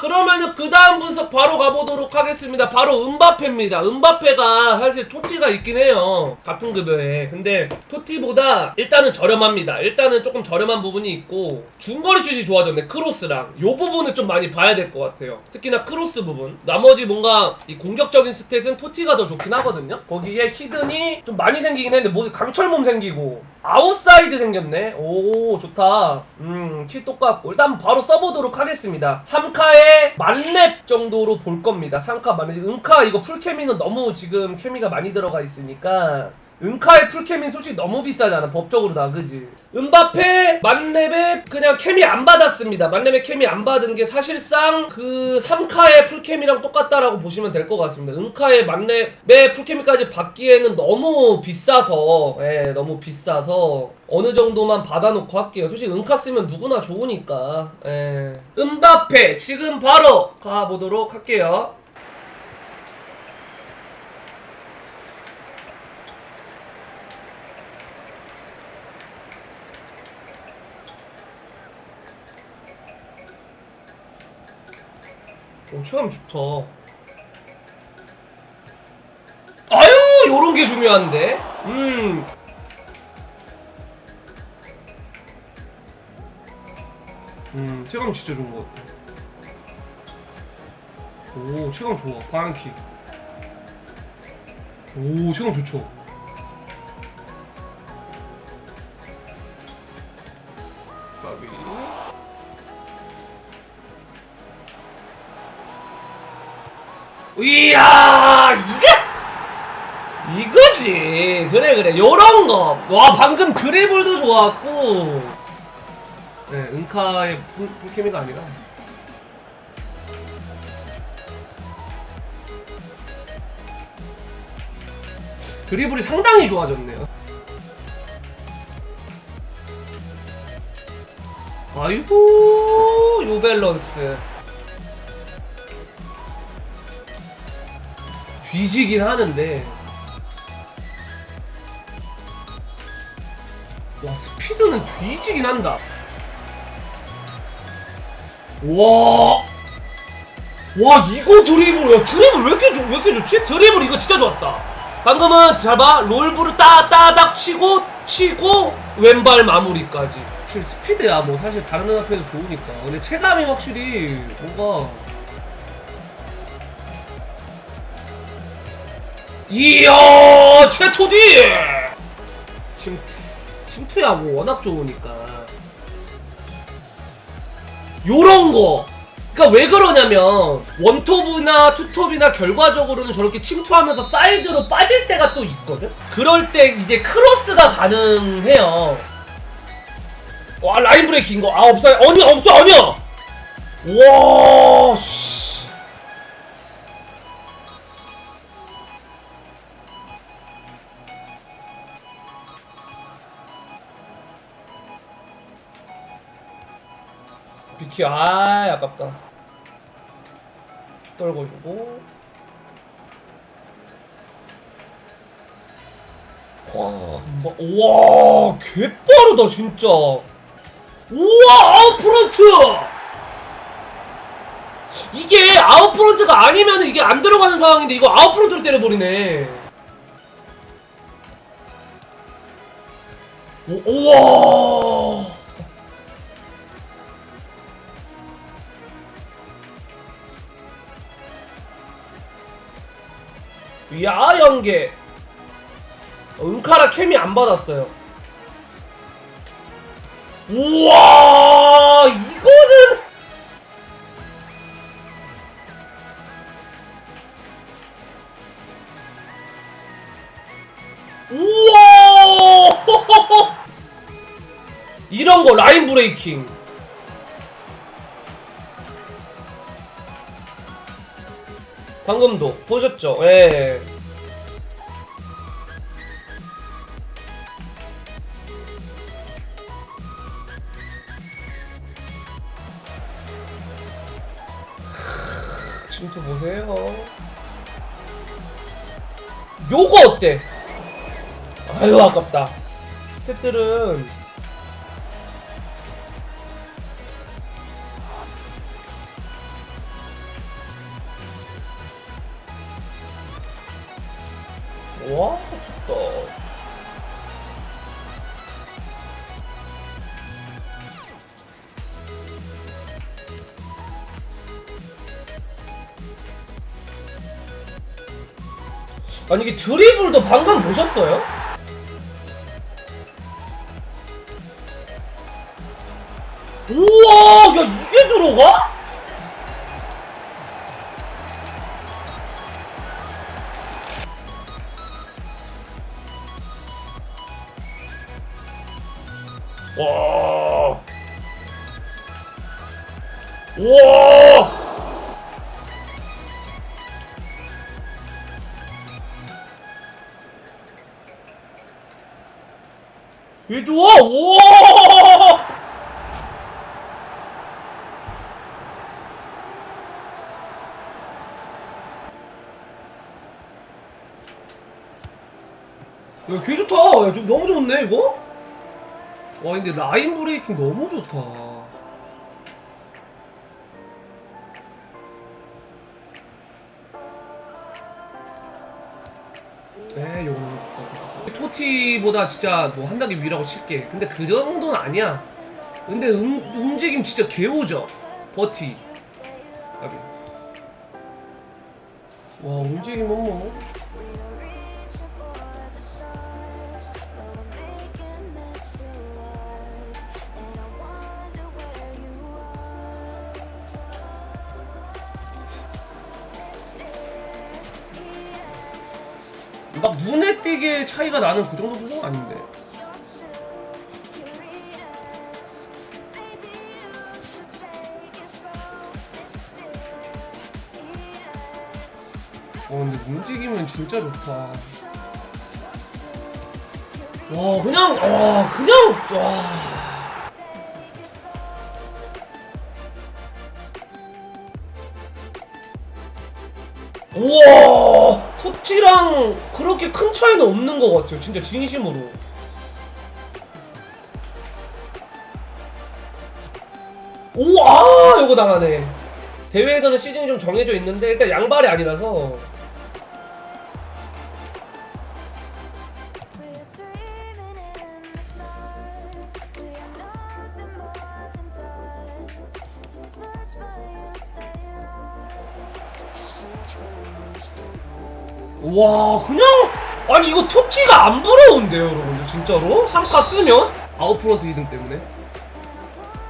자 그러면은 그 다음 분석 바로 가보도록 하겠습니다. 바로 은바페입니다. 은바페가 사실 토티가 있긴 해요. 같은 급여에. 근데 토티보다 일단은 저렴합니다. 일단은 조금 저렴한 부분이 있고 중거리 슛이 좋아졌네. 크로스랑. 요 부분을 좀 많이 봐야 될 것 같아요. 특히나 크로스 부분. 나머지 뭔가 이 공격적인 스탯은 토티가 더 좋긴 하거든요. 거기에 히든이 좀 많이 생기긴 했는데 뭐 강철몸 생기고 아웃사이드 생겼네. 오 좋다. 음 키 똑같고. 일단 바로 써보도록 하겠습니다. 3카에 만렙 정도로 볼 겁니다. 3카 만렙. 은카 이거 풀케미는 너무 지금 케미가 많이 들어가 있으니까 은카의 풀케미는 솔직히 너무 비싸잖아 법적으로 다 그지? 은바페 만렙에 그냥 케미 안 받았습니다. 만렙에 케미 안 받은 게 사실상 그 3카의 풀케미랑 똑같다라고 보시면 될 것 같습니다. 은카의 만렙에 풀케미까지 받기에는 너무 비싸서 예 너무 비싸서 어느 정도만 받아놓고 할게요. 솔직히 은카 쓰면 누구나 좋으니까 예. 은바페 지금 바로 가보도록 할게요 오, 체감 좋다. 아유, 요런 게 중요한데? 음. 음, 체감 진짜 좋은 것 같아. 오, 체감 좋아. 방향킥. 오, 체감 좋죠. 까비. 이야 이게? 이거지. 그래 그래. 요런 거와 방금 드리블도 좋았고. 네 은카의 풀, 풀케미가 아니라. 드리블이 상당히 좋아졌네요. 아이고 요 밸런스 뒤지긴 하는데. 와 스피드는 뒤지긴 한다. 와. 와 이거 드리블. 야 드리블 왜 이렇게 좋, 왜 이렇게 좋지? 드리블 이거 진짜 좋았다. 방금은 잘봐. 롤브를 따따닥 치고 치고 왼발 마무리까지. 스피드야. 뭐 사실 다른 애 앞에도 좋으니까. 근데 체감이 확실히 뭔가 이야 최토디! 침투 침투야고 워낙 좋으니까. 요런 거. 그니까 왜 그러냐면 원톱이나 투톱이나 결과적으로는 저렇게 침투하면서 사이드로 빠질 때가 또 있거든? 그럴 때 이제 크로스가 가능해요. 와 라인 브레이킹 거 아 없어요. 아니 없어 아니야! 와 씨. 비키 아 아깝다. 떨궈주고. 와, 뭐, 와 개빠르다 진짜. 우와 아웃프런트! 이게 아웃프런트가 아니면 이게 안 들어가는 상황인데 이거 아웃프런트로 때려버리네. 오, 우와 야 연계. 은카라 캠이 안 받았어요. 우와 이거는 우와! 이런 거 라인 브레이킹 방금도 보셨죠? 예. 침투 보세요. 요거 어때? 아유 아깝다. 스태들은 아니 이게 드리블도 방금 보셨어요? 우와 야 이게 들어가? 왜 좋아? 와. 야, 개 좋다. 야, 좀 너무 좋네, 이거? 와, 근데 라인 브레이킹 너무 좋다. 토티보다 진짜 뭐 한 단계 위라고 칠게. 근데 그 정도는 아니야. 근데 음, 움직임 진짜 개오죠. 버티. 와, 움직임은 뭐. 막 눈에 띄게 차이가 나는 그 정도 수준 아닌데. 와 근데 움직임은 진짜 좋다. 와 그냥 와 그냥 와. 우와 토티랑 그렇게 큰 차이는 없는 것 같아요 진짜 진심으로. 우와 이거 나가네. 대회에서는 시즌이 좀 정해져 있는데 일단 양발이 아니라서 와 그냥 아니 이거 토티가 안 부러운데요 여러분들 진짜로? 3카 쓰면? 아웃프런트 2등 때문에.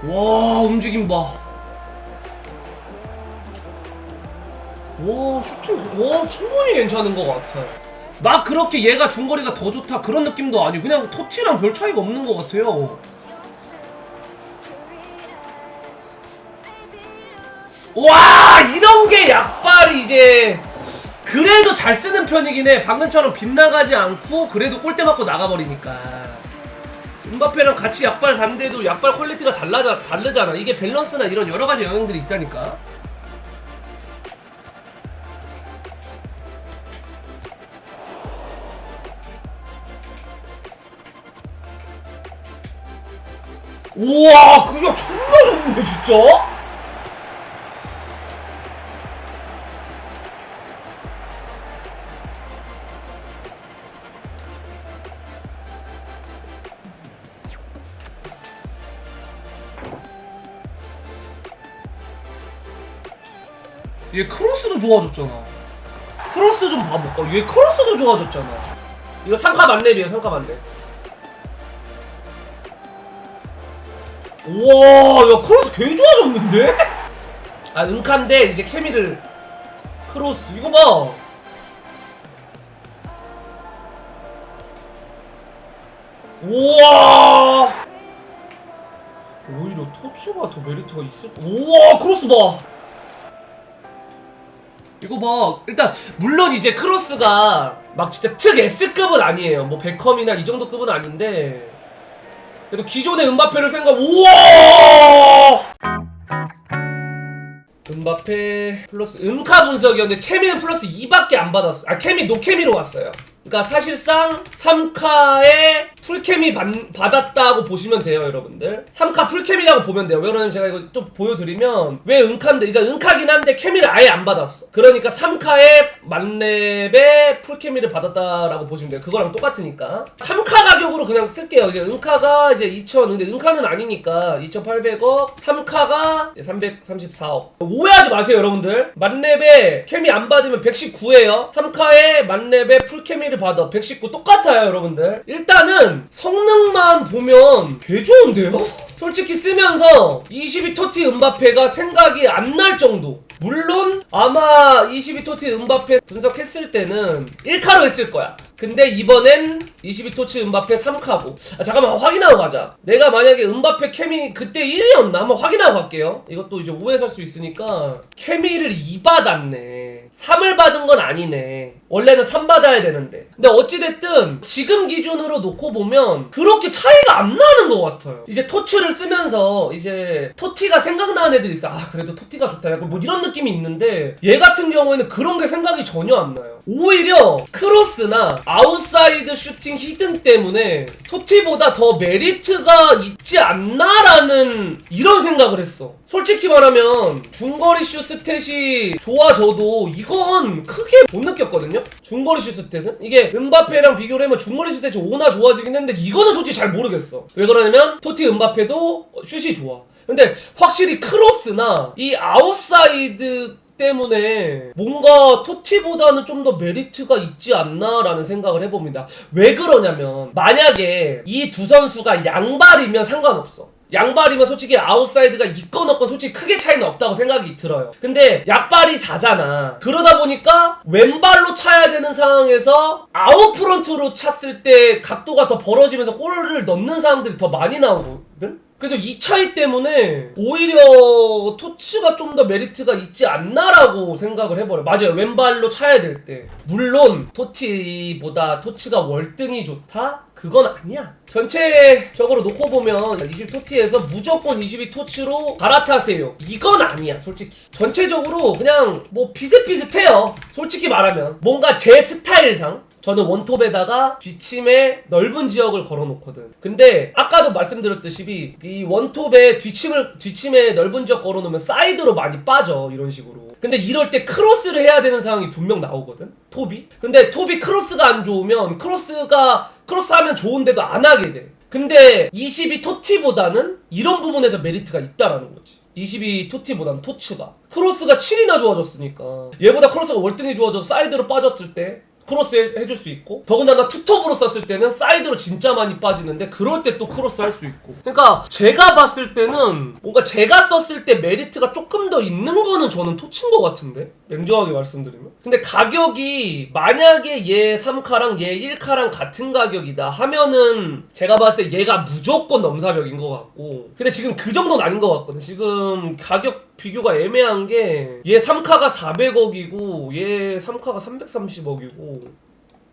와 움직임 봐와 슈팅 와 충분히 괜찮은 것 같아 막 그렇게 얘가 중거리가 더 좋다 그런 느낌도 아니고 그냥 토티랑 별 차이가 없는 것 같아요. 와 이런 게 약발이 이제 그래도 잘 쓰는 편이긴 해. 방금처럼 빗나가지 않고 그래도 골대 맞고 나가버리니까. 음바페랑 같이 약발 산데도 약발 퀄리티가 달라자, 다르잖아. 이게 밸런스나 이런 여러 가지 영향들이 있다니까. 우와, 그게 존나 좋네, 진짜? 얘 크로스도 좋아졌잖아. 크로스 좀 봐볼까? 얘 크로스도 좋아졌잖아. 이거 상카 만렙이에요, 상카 만렙. 우와, 야, 크로스 개 좋아졌는데? 아, 은카인데, 이제 케미를. 크로스, 이거 봐. 우와! 오히려 토츠가 더 메리트가 있을 우와, 크로스 봐! 이거 봐. 일단 물론 이제 크로스가 막 진짜 특 S급은 아니에요. 뭐 베컴이나 이 정도 급은 아닌데 그래도 기존의 음바페를 생각 우와! 음바페 플러스 음카 분석이었는데 케미는 플러스 2밖에 안 받았어. 아 케미 노케미로 왔어요. 그러니까 사실상 3카에 풀케미 받, 받았다고 보시면 돼요 여러분들. 3카 풀케미라고 보면 돼요. 왜 그러냐면 제가 이거 좀 보여드리면 왜 은카인데 그러니까 은카긴 한데 케미를 아예 안 받았어. 그러니까 3카에 만렙에 풀케미를 받았다라고 보시면 돼요. 그거랑 똑같으니까. 3카 가격으로 그냥 쓸게요. 이게 은카가 이제 2천 근데 은카는 아니니까 2,800억 3카가 334억. 오해하지 마세요 여러분들. 만렙에 케미 안 받으면 119예요. 3카에 만렙에 풀케미를 받아. 119 똑같아요 여러분들. 일단은 성능만 보면 개 좋은데요? 솔직히 쓰면서 22 토티 은바페가 생각이 안 날 정도. 물론 아마 22 토티 은바페 분석했을 때는 1카로 했을 거야. 근데 이번엔 22토치 은바페 3카고. 아 잠깐만 확인하고 가자. 내가 만약에 은바페 케미 그때 1위였나? 한번 확인하고 갈게요. 이것도 이제 오해 살 수 있으니까. 케미를 2 받았네. 3을 받은 건 아니네. 원래는 3 받아야 되는데 근데 어찌됐든 지금 기준으로 놓고 보면 그렇게 차이가 안 나는 것 같아요. 이제 토츠를 쓰면서 이제 토티가 생각나는 애들이 있어 아 그래도 토티가 좋다. 약간 뭐 이런 느낌이 있는데 얘 같은 경우에는 그런 게 생각이 전혀 안 나요. 오히려 크로스나 아웃사이드 슈팅 히든 때문에 토티보다 더 메리트가 있지 않나라는 이런 생각을 했어. 솔직히 말하면 중거리 슛 스탯이 좋아져도 이건 크게 못 느꼈거든요. 중거리 슛 스탯은 이게 은바페랑 비교를 하면 중거리 슛 스탯이 5나 좋아지긴 했는데 이거는 솔직히 잘 모르겠어. 왜 그러냐면 토티 은바페도 슛이 좋아. 근데 확실히 크로스나 이 아웃사이드 때문에 뭔가 토티보다는 좀 더 메리트가 있지 않나라는 생각을 해봅니다. 왜 그러냐면 만약에 이 두 선수가 양발이면 상관없어. 양발이면 솔직히 아웃사이드가 있건 없건 솔직히 크게 차이는 없다고 생각이 들어요. 근데 약발이 4잖아. 그러다 보니까 왼발로 차야 되는 상황에서 아웃프런트로 찼을 때 각도가 더 벌어지면서 골을 넣는 사람들이 더 많이 나오거든? 그래서 이 차이 때문에 오히려 토츠가 좀 더 메리트가 있지 않나라고 생각을 해버려. 맞아요. 왼발로 차야 될 때. 물론 토티보다 토츠가 월등히 좋다? 그건 아니야. 전체적으로 놓고 보면 20 토티에서 무조건 22 토치로 갈아타세요. 이건 아니야, 솔직히. 전체적으로 그냥 뭐 비슷비슷해요. 솔직히 말하면. 뭔가 제 스타일상. 저는 원톱에다가 뒷침에 넓은 지역을 걸어놓거든. 근데 아까도 말씀드렸듯이 이 원톱에 뒷침을 뒷침에 넓은 지역 걸어놓으면 사이드로 많이 빠져 이런 식으로. 근데 이럴 때 크로스를 해야 되는 상황이 분명 나오거든. 톱이. 근데 톱이 크로스가 안 좋으면 크로스가 크로스 하면 좋은데도 안 하게 돼. 근데 22 토티보다는 이런 부분에서 메리트가 있다라는 거지. 22 토티보다는 토츠가 크로스가 7이나 좋아졌으니까 얘보다 크로스가 월등히 좋아져서 사이드로 빠졌을 때 크로스 해- 해줄 수 있고 더군다나 투톱으로 썼을 때는 사이드로 진짜 많이 빠지는데 그럴 때 또 크로스 할 수 있고. 그러니까 제가 봤을 때는 뭔가 제가 썼을 때 메리트가 조금 더 있는 거는 저는 토친 것 같은데? 냉정하게 말씀드리면. 근데 가격이 만약에 얘 3카랑 얘 1카랑 같은 가격이다 하면은 제가 봤을 때 얘가 무조건 넘사벽인 것 같고. 근데 지금 그 정도는 아닌 것 같거든. 지금 가격 비교가 애매한 게 얘 3카가 400억이고 얘 3카가 330억이고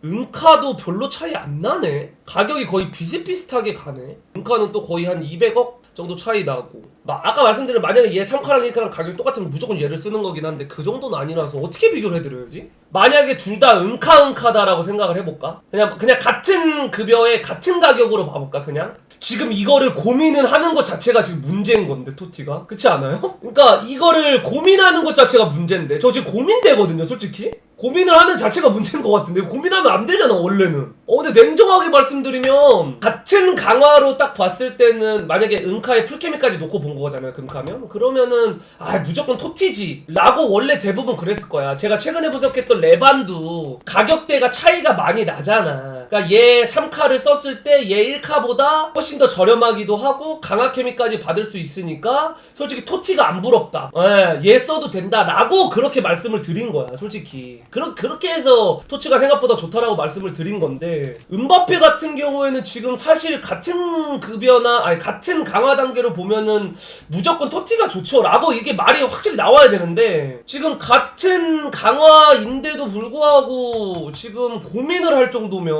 은카도 별로 차이 안 나네. 가격이 거의 비슷비슷하게 가네. 은카는 또 거의 한 200억 정도 차이 나고. 마- 아까 말씀드린 만약에 얘 3카랑 1카랑 가격이 똑같으면 무조건 얘를 쓰는 거긴 한데 그 정도는 아니라서 어떻게 비교를 해드려야지? 만약에 둘 다 은카 은카다라고 생각을 해볼까? 그냥 그냥 같은 급여에 같은 가격으로 봐볼까 그냥? 지금 이거를 고민을 하는 것 자체가 지금 문제인 건데 토티가. 그렇지 않아요? 그러니까 이거를 고민하는 것 자체가 문제인데 저 지금 고민되거든요 솔직히. 고민을 하는 자체가 문제인 것 같은데 고민하면 안 되잖아 원래는. 어 근데 냉정하게 말씀드리면 같은 강화로 딱 봤을 때는 만약에 은카에 풀케미까지 놓고 본 거잖아요 금카면. 그러면은 아 무조건 토티지. 라고 원래 대부분 그랬을 거야. 제가 최근에 분석했던 레반도 가격대가 차이가 많이 나잖아 그러니까 얘 3카를 썼을 때 얘 1카보다 훨씬 더 저렴하기도 하고 강화 케미까지 받을 수 있으니까 솔직히 토티가 안 부럽다. 예, 얘 써도 된다라고 그렇게 말씀을 드린 거야 솔직히. 그러, 그렇게 해서 토치가 생각보다 좋다라고 말씀을 드린 건데 은바페 같은 경우에는 지금 사실 같은 급여나 아니 같은 강화 단계로 보면은 무조건 토티가 좋죠라고 이게 말이 확실히 나와야 되는데 지금 같은 강화인데도 불구하고 지금 고민을 할 정도면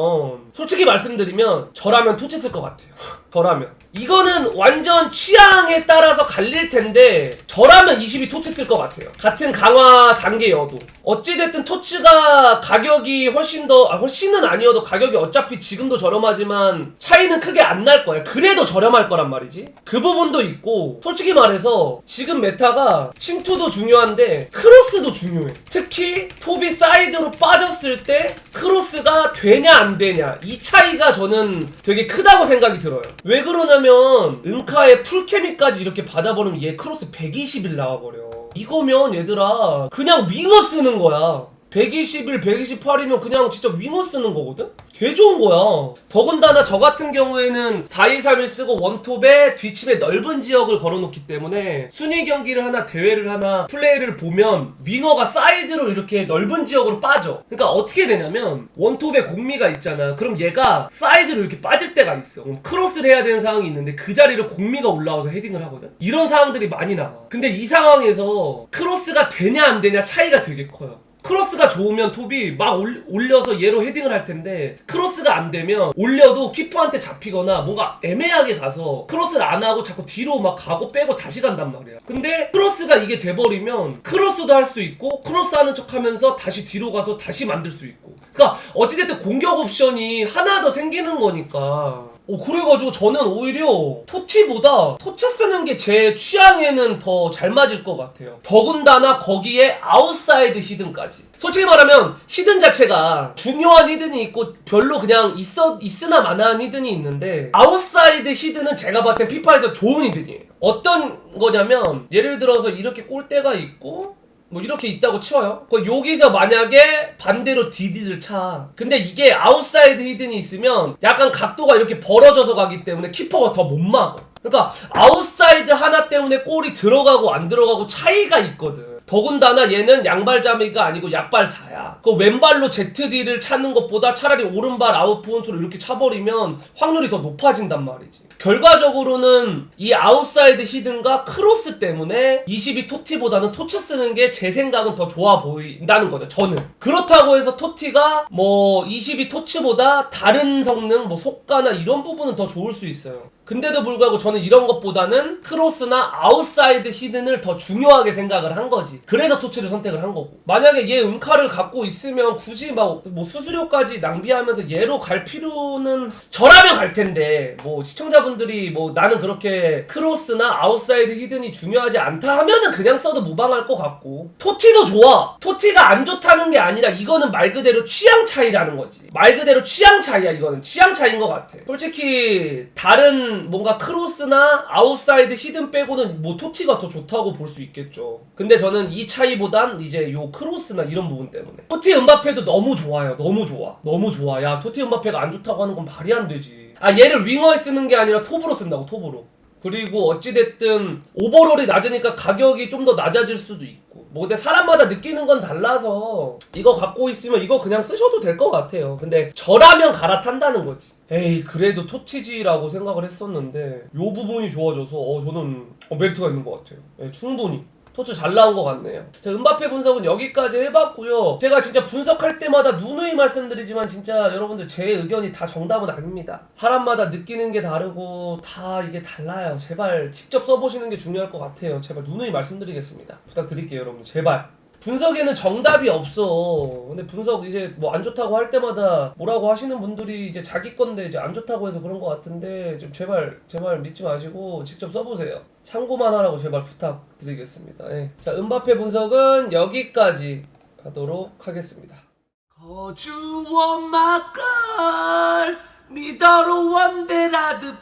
솔직히 말씀드리면 저라면 토치 쓸 것 같아요. 저라면 이거는 완전 취향에 따라서 갈릴 텐데 저라면 22 토치 쓸 것 같아요. 같은 강화 단계여도 어찌됐든 토치가 가격이 훨씬 더 아, 훨씬은 아니어도 가격이 어차피 지금도 저렴하지만 차이는 크게 안 날 거야. 그래도 저렴할 거란 말이지. 그 부분도 있고 솔직히 말해서 지금 메타가 침투도 중요한데 크로스도 중요해. 특히 톱이 사이드로 빠졌을 때 크로스가 되냐 안 되냐 이 차이가 저는 되게 크다고 생각이 들어요. 왜 그러냐면 은카의 풀케미까지 이렇게 받아버리면 얘 크로스 120일 나와버려. 이거면 얘들아 그냥 윙어 쓰는 거야. 121, 128이면 그냥 진짜 윙어 쓰는 거거든? 개 좋은 거야. 더군다나 저 같은 경우에는 4231 쓰고 원톱에 뒷집에 넓은 지역을 걸어놓기 때문에 순위 경기를 하나 대회를 하나 플레이를 보면 윙어가 사이드로 이렇게 넓은 지역으로 빠져. 그러니까 어떻게 되냐면 원톱에 공미가 있잖아. 그럼 얘가 사이드로 이렇게 빠질 때가 있어. 그럼 크로스를 해야 되는 상황이 있는데 그 자리를 공미가 올라와서 헤딩을 하거든. 이런 상황들이 많이 나와. 근데 이 상황에서 크로스가 되냐 안 되냐 차이가 되게 커요. 크로스가 좋으면 톱이 막 올- 올려서 얘로 헤딩을 할 텐데 크로스가 안 되면 올려도 키퍼한테 잡히거나 뭔가 애매하게 가서 크로스를 안 하고 자꾸 뒤로 막 가고 빼고 다시 간단 말이야. 근데 크로스가 이게 돼버리면 크로스도 할 수 있고 크로스 하는 척 하면서 다시 뒤로 가서 다시 만들 수 있고. 그러니까 어찌됐든 공격 옵션이 하나 더 생기는 거니까. 오 그래가지고 저는 오히려 토티보다 토치 쓰는 게 제 취향에는 더 잘 맞을 것 같아요. 더군다나 거기에 아웃사이드 히든까지. 솔직히 말하면 히든 자체가 중요한 히든이 있고 별로 그냥 있어 있으나 마나한 히든이 있는데 아웃사이드 히든은 제가 봤을 때 피파에서 좋은 히든이에요. 어떤 거냐면 예를 들어서 이렇게 골대가 있고 뭐 이렇게 있다고 치워요. 그 여기서 만약에 반대로 디디를 차. 근데 이게 아웃사이드 히든이 있으면 약간 각도가 이렇게 벌어져서 가기 때문에 키퍼가 더 못 막아. 그러니까 아웃사이드 하나 때문에 골이 들어가고 안 들어가고 차이가 있거든. 더군다나 얘는 양발자미가 아니고 약발사야. 그 왼발로 ZD를 차는 것보다 차라리 오른발 아웃프론트로 이렇게 차버리면 확률이 더 높아진단 말이지. 결과적으로는 이 아웃사이드 히든과 크로스 때문에 22 토티보다는 토치 쓰는 게 제 생각은 더 좋아 보인다는 거죠. 저는. 그렇다고 해서 토티가 뭐22 토치보다 다른 성능, 뭐 속가나 이런 부분은 더 좋을 수 있어요. 근데도 불구하고 저는 이런 것보다는 크로스나 아웃사이드 히든을 더 중요하게 생각을 한 거지. 그래서 토치를 선택을 한 거고. 만약에 얘 음카를 갖고 있으면 굳이 막 뭐 수수료까지 낭비하면서 얘로 갈 필요는 저라면 갈 텐데 뭐 시청자분들이 뭐 나는 그렇게 크로스나 아웃사이드 히든이 중요하지 않다 하면은 그냥 써도 무방할 것 같고 토티도 좋아. 토티가 안 좋다는 게 아니라 이거는 말 그대로 취향 차이라는 거지. 말 그대로 취향 차이야 이거는 취향 차이인 것 같아. 솔직히 다른 뭔가 크로스나 아웃사이드 히든 빼고는 뭐 토티가 더 좋다고 볼 수 있겠죠. 근데 저는 이 차이보단 이제 요 크로스나 이런 부분 때문에 토티 은바페도 너무 좋아요. 너무 좋아. 너무 좋아. 야 토티 은바페가 안 좋다고 하는 건 말이 안 되지. 아 얘를 윙어에 쓰는 게 아니라 톱으로 쓴다고 톱으로. 그리고 어찌됐든 오버롤이 낮으니까 가격이 좀 더 낮아질 수도 있고 뭐 근데 사람마다 느끼는 건 달라서 이거 갖고 있으면 이거 그냥 쓰셔도 될 것 같아요 근데 저라면 갈아탄다는 거지 에이 그래도 토티지라고 생각을 했었는데 요 부분이 좋아져서 어 저는 어, 메리트가 있는 것 같아요 예, 충분히 토츠 잘 나온 것 같네요. 자, 은바페 분석은 여기까지 해봤고요. 제가 진짜 분석할 때마다 누누이 말씀드리지만 진짜 여러분들 제 의견이 다 정답은 아닙니다. 사람마다 느끼는 게 다르고 다 이게 달라요. 제발 직접 써보시는 게 중요할 것 같아요. 제발 누누이 말씀드리겠습니다. 부탁드릴게요, 여러분들. 제발. 분석에는 정답이 없어. 근데 분석 이제 뭐 안 좋다고 할 때마다 뭐라고 하시는 분들이 이제 자기 건데 이제 안 좋다고 해서 그런 것 같은데 좀 제발 제 말 믿지 마시고 직접 써보세요. 참고만 하라고 제발 부탁드리겠습니다. 예. 자, 은바페 분석은 여기까지 하도록 하겠습니다.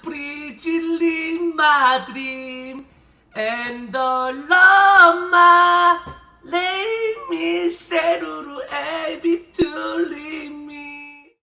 Pretty in my dream And the love my Let me settle to be too